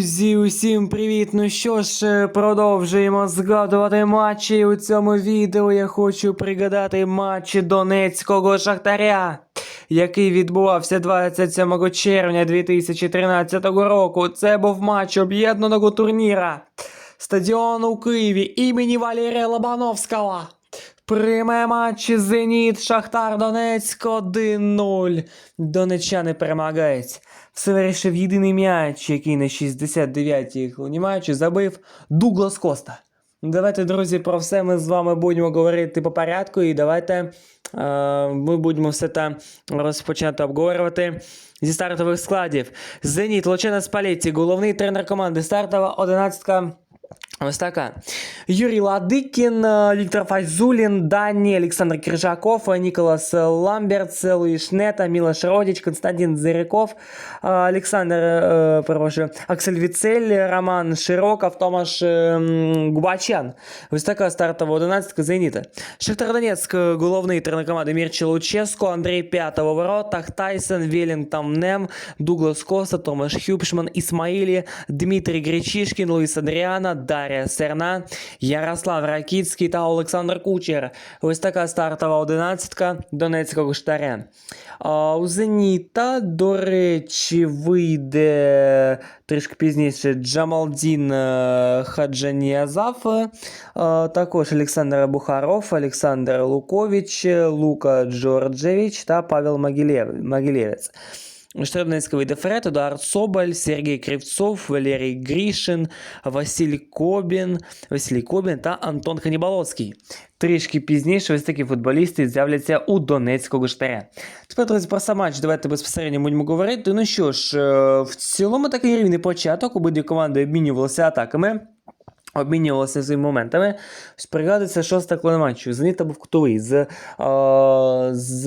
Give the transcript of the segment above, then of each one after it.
Друзі, усім привіт! Ну що ж, е, продовжуємо згадувати матчі. У цьому відео я хочу пригадати матч Донецького Шахтаря, який відбувався 27 червня 2013 року. Це був матч об'єднаного турніра. Стадіон у Києві імені Валерія Лобановського. Прийме матч Зеніт Шахтар Донецьк 1-0. Донеччани перемагають. Все вирішив єдиний м'яч, який на 69-й хвилині матчу забив Дуглас Коста. Давайте, друзі, про все ми з вами будемо говорити по порядку, і давайте е, ми будемо все те розпочати обговорювати зі стартових складів. Зеніт, Лучена Спалеці, головний тренер команди, стартова одинадцятка. Ось така. Юрій Ладикін, е, Віктор Файзулін, Дані, Олександр Киржаков, е, Ніколас Ламберц, Луїш Нета, Мілош Родіч, Константин Зиряков, е, Олександр, е, перепрошую, Аксель Віцель, Роман Широков, Томаш е, м, Губачан. Ось така стартова одинадцятка Зеніта. Шахтар Донецьк, е, головний тренер команди Мірчі Луческо, Андрій П'ятов у воротах, Тайсон, Велінгтон Нем, Дуглас Коста, Томаш Хюбшман, Ісмаїлі, Дмитрій Гречишкін, Луїс Адріана, Дар'я Серна, Ярослав Ракіцький та Олександр Кучер. Ось така стартова одинадцятка Донецького штаря. А у Зеніта, до речі, вийде трішки пізніше Джамалдін е, Хаджаніазаф, е, також Олександр Бухаров, Олександр Лукович, Лука Джорджевич та Павел Могилев- Вийде Фред, Едуард Соболь, Сергій Кривцов, Валерій Грішин, Василь Кобін, Василій Кобін та Антон Ханібаловський. Трішки пізніше ось такі футболісти з'являться у Донецького штаря. Тепер, друзі, про сам матч давайте безпосередньо будемо говорити. Ну що ж, е, в цілому такий рівний початок. Обидві команди обмінювалися атаками. Обмінювалися своїми моментами. Пригадується шоста хвилина матчу. Зеніта був кутовий з, е, з,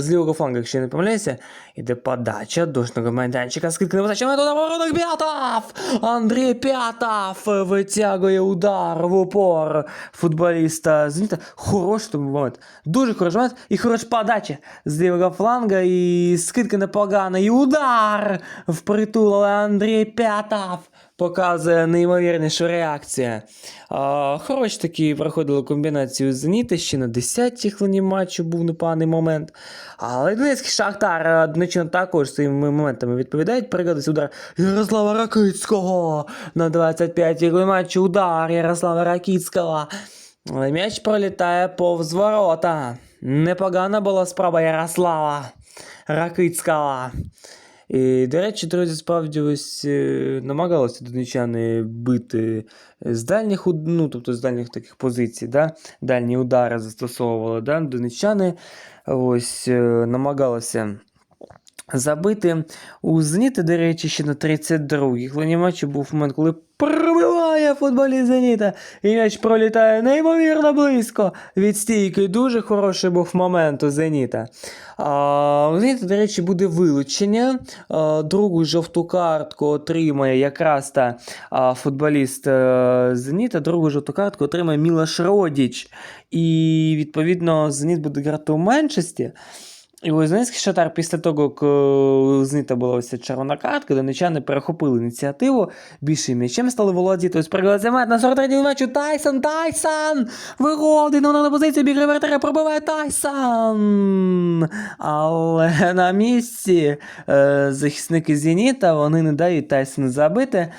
з лівого флангу, якщо я не помиляюся. Іде подача дошного майданчика. Скільки не вистачає до воротах П'ятов! Андрій П'ятов витягує удар в упор футболіста Зеніта. Хороший там момент. Дуже хороший момент і хороша подача з лівого фланга. І скидка непогана. І удар в притул, Андрій П'ятов показує неймовірнішу реакцію. А, хороші такі проходили комбінацію Зеніта ще на 10-й хвилині матчу був непоганий момент. Але Донецький Шахтар Донеччина також своїми моментами відповідають. Пригадується удар Ярослава Ракицького на 25-й хвилині матчу. Удар Ярослава Ракицького. Але м'яч пролітає повз ворота. Непогана була спроба Ярослава Ракицького. І, до речі, друзі, справді ось е, намагалися донечани бити з дальніх, ну, тобто з дальніх таких позицій, да? дальні удари застосовували. Да? Донечани ось е, намагалися забити. У Зеніти, до речі, ще на 32-й хвилині матчу був момент, коли пробиває футболіст Зеніта. І м'яч пролітає неймовірно близько від стійки. Дуже хороший був момент у Зеніта. А, у Зеніта, до речі, буде вилучення. А, другу жовту картку отримає якраз та а, футболіст е, Зеніта. Другу жовту картку отримає Мілош Родіч. І, відповідно, Зеніт буде грати у меншості. І Донецький Шатар після того, як е, у Зенита була ось ця червона картка, донечани перехопили ініціативу, більше м'ячем стали володіти. Ось пригадується мет на 43-й матчу Тайсон, Тайсон! Виходить на на позицію, біг ревертера, пробиває Тайсон! Але на місці е, захисники Зеніта, вони не дають Тайсону забити.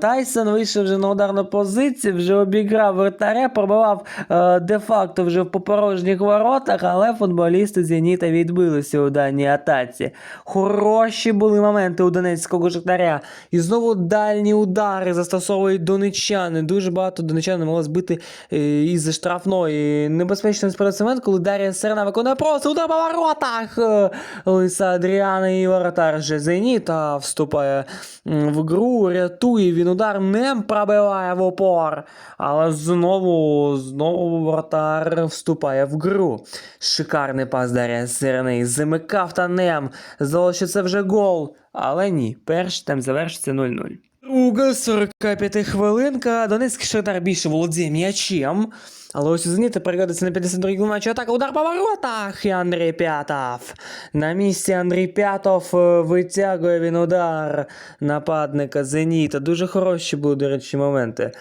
Тайсон вийшов вже на ударну позицію, вже обіграв вратаря, пробивав е, де-факто вже в попорожніх воротах, але футболісти Зеніта відбилися у даній атаці. Хороші були моменти у Донецького Шахтаря. І знову дальні удари застосовують донечани. Дуже багато донечан могли збити е, із штрафної. Небезпечний момент, коли Дар'я Серна виконує просто удар по воротах. Е, Лиса Адріана і воротар же Зеніта вступає в гру, рятує він удар, не пробиває в опор. Але знову, знову воротар вступає в гру. Шикарний пас Дар'я Серни. Замикав та нем. Здалося, що це вже гол. Але ні, перший там завершиться 0-0. Друга 45 хвилинка. Донецький Шахтар більше володіє м'ячем. Але ось у Зеніта переглядаться на 52-й матчі атака. Удар по воротах. І Андрій П'ятов. На місці Андрій П'ятов е, витягує він удар нападника Зеніта. Дуже хороші були, до речі, моменти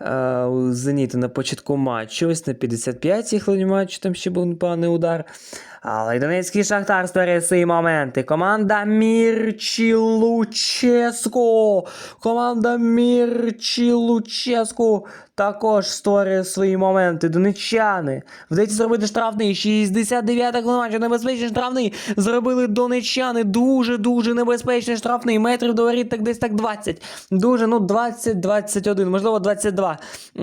е, у Зеніта на початку матчу. Ось на 55-й хвилині матчу там ще був непоганий удар. Але Донецький Шахтар створює свої моменти. Команда Мірчі Луческу. Команда Мірчі Луческу також створює свої моменти. Донечани. Вдається зробити штрафний. 69-та хвилина матчу. Небезпечний штрафний. Зробили донечани. Дуже-дуже небезпечний штрафний. Метрів до воріт так десь так 20. Дуже, ну 20-21, можливо, 22. Е,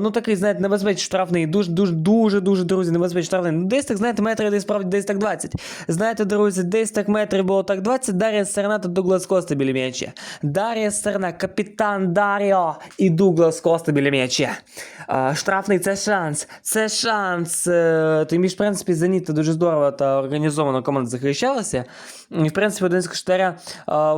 ну такий, знаєте, небезпечний штрафний. Дуже, дуже, дуже, дуже, друзі, небезпечний штрафний. Ну, десь так, знаєте, метри десь справді десь так 20. Знаєте, друзі, десь так метрів було так 20. Дар'я Серна та Дуглас Коста біля м'яча. Дар'я Серна, капітан Даріо і Дуглас Коста біля м'яча. Е, штрафний це шанс. Це шанс. Е, Тим більш, в принципі, Зеніт дуже здорово та організовано команда захищалася. І, в принципі, Одинська штаря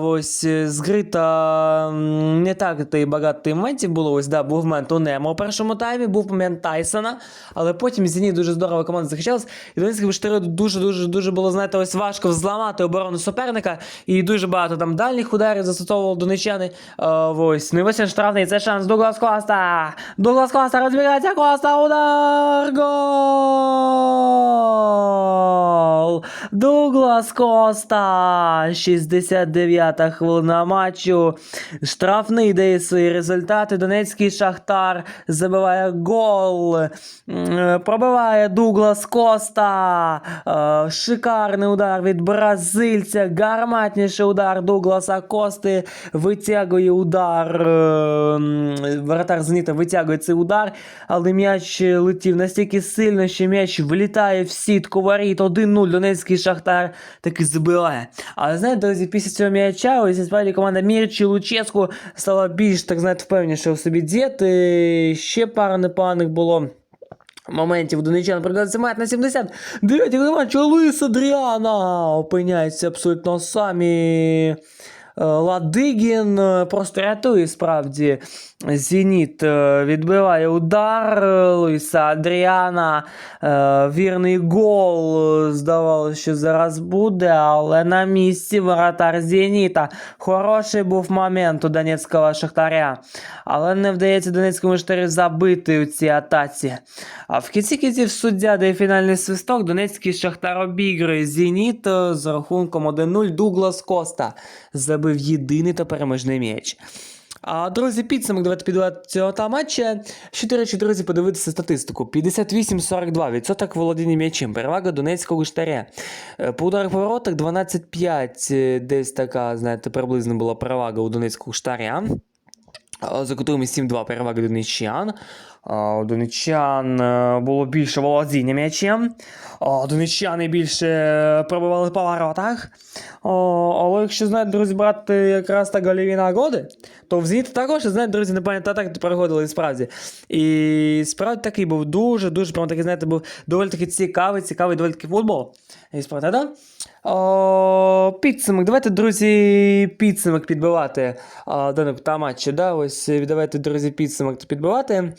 ось е, з Грита м, не так та й багато моментів було. Ось, да, був момент у Немо у першому таймі, був момент Тайсона, але потім Зеніт дуже здорово команда захищалась. І Донецькій штарі дуже-дуже дуже було, знаєте, ось важко взламати оборону суперника. І дуже багато там дальніх ударів застосовували донечани. Ось. Ну і ось штрафний, це шанс Дуглас Коста. Дуглас Коста розбігається, Коста, удар, гол! Дуглас Коста, 69-та хвилина матчу. Штрафний дає свої результати. Донецький Шахтар забиває гол. Е, Пробиває Дуглас Коста. Е, Шикарний удар від бразильця. Гарматніший удар Дугласа Кости. Витягує удар. е, м, Воротар витягує цей удар, але м'яч летів настільки сильно, що м'яч влітає в сітку воріт. 1-0 Донецький Шахтар таки забиває. Але знаєте, друзі, після цього м'яча, ось справді команда Мірчі Луческу стала більш, так знаєте, впевніше в собі діяти. Ще пара непоганих було. Моментів у Донеччан прикладається мат на 70. Дев'ятий матч Луїс Адріана опиняється абсолютно самі. Е, Ладигін е, просто рятує справді Зеніт е, відбиває удар Луїса Адріана. Вірний гол. Здавалося, що зараз буде, але на місці воротар Зеніта. Хороший був момент у Донецького Шахтаря. Але не вдається Донецькому Шахтарю забити у цій атаці. А в кінці кінців суддя дає фінальний свисток. Донецький Шахтар обігрує Зеніт з рахунком 1-0. Дуглас Коста забив єдиний та переможний м'яч. А, друзі, підсумок, давайте підвати цього та матча. До речі, друзі, подивитися статистику. 58-42, відсоток володіння м'ячем, перевага Донецького штаря. Е, По ударах по воротах 12-5, е, десь така, знаєте, приблизно була перевага у Донецького штаря. А, За кутовими 7-2 перевага донеччан. Донеччан е, було більше володіння м'ячем. А, Донеччани більше пробивали по воротах. Але якщо знаєте, друзі, брати якраз так гольові нагоди, то в Зеніт також, знаєте, друзі, непонятно так переходили справді. І справді такий був дуже, дуже, прямо такий, знаєте, був доволі таки цікавий, цікавий доволі таки футбол. І справді, да? Підсумок. Давайте, друзі, підсумок підбивати даного та матчу. Да? Ось е, давайте, друзі, підсумок підбивати.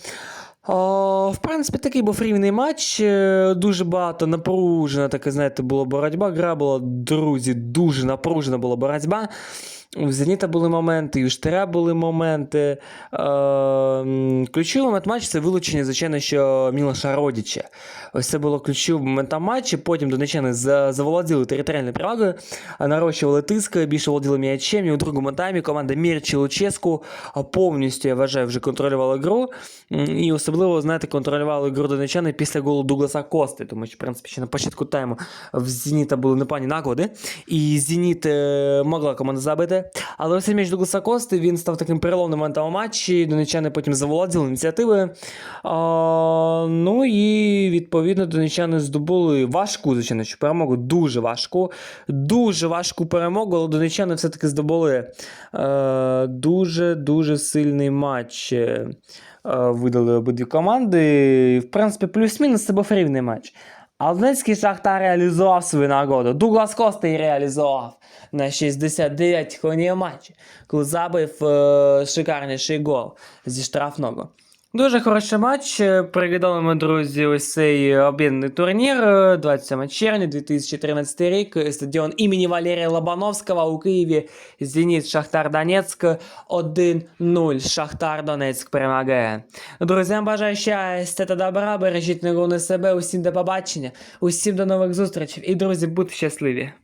О, в принципі, такий був рівний матч. е, Дуже багато напружена, така, знаєте, була боротьба. Гра була, друзі, дуже напружена була боротьба. У Зеніта були моменти, і у Штаря були моменти. Е, ключовий момент матчу це вилучення, звичайно, що Мілоша Родіча. Ось це було ключовим моментом матчу. Потім донечани заволоділи територіальною перевагою, нарощували тиск, більше володіли м'ячем. І у другому таймі команда Мірчі Луческу повністю, я вважаю, вже контролювала гру. І особливо, знаєте, контролювали гру донечани після голу Дугласа Кости, тому що, в принципі, ще на початку тайму в Зеніта були непогані нагоди. І Зеніт е, могла команда забити. Але ось цей Дугласа Кости він став таким переломним моментом у матчі. Донечани потім заволоділи ініціативою. А, ну і відповідно донечани здобули важку, звичайно, перемогу. Дуже важку. Дуже важку перемогу, але донечани все-таки здобули дуже-дуже сильний матч. Е, видали обидві команди. В принципі, плюс-мінус це був рівний матч. А Шахтар реалізував свою нагоду. Дуглас Коста її реалізував на 69 хвилині матчі, коли забив е, шикарніший гол зі штрафного. Дуже хороший матч. Е, ми, друзі, ось цей об'єднаний турнір. е, 27 червня 2013 рік. е, Стадіон імені Валерія Лобановського у Києві. Зеніт Шахтар Донецьк 1-0. Шахтар Донецьк перемагає. Друзям бажаю щастя та добра. Бережіть на себе. Усім до побачення. Усім до нових зустрічей. І, друзі, будьте щасливі.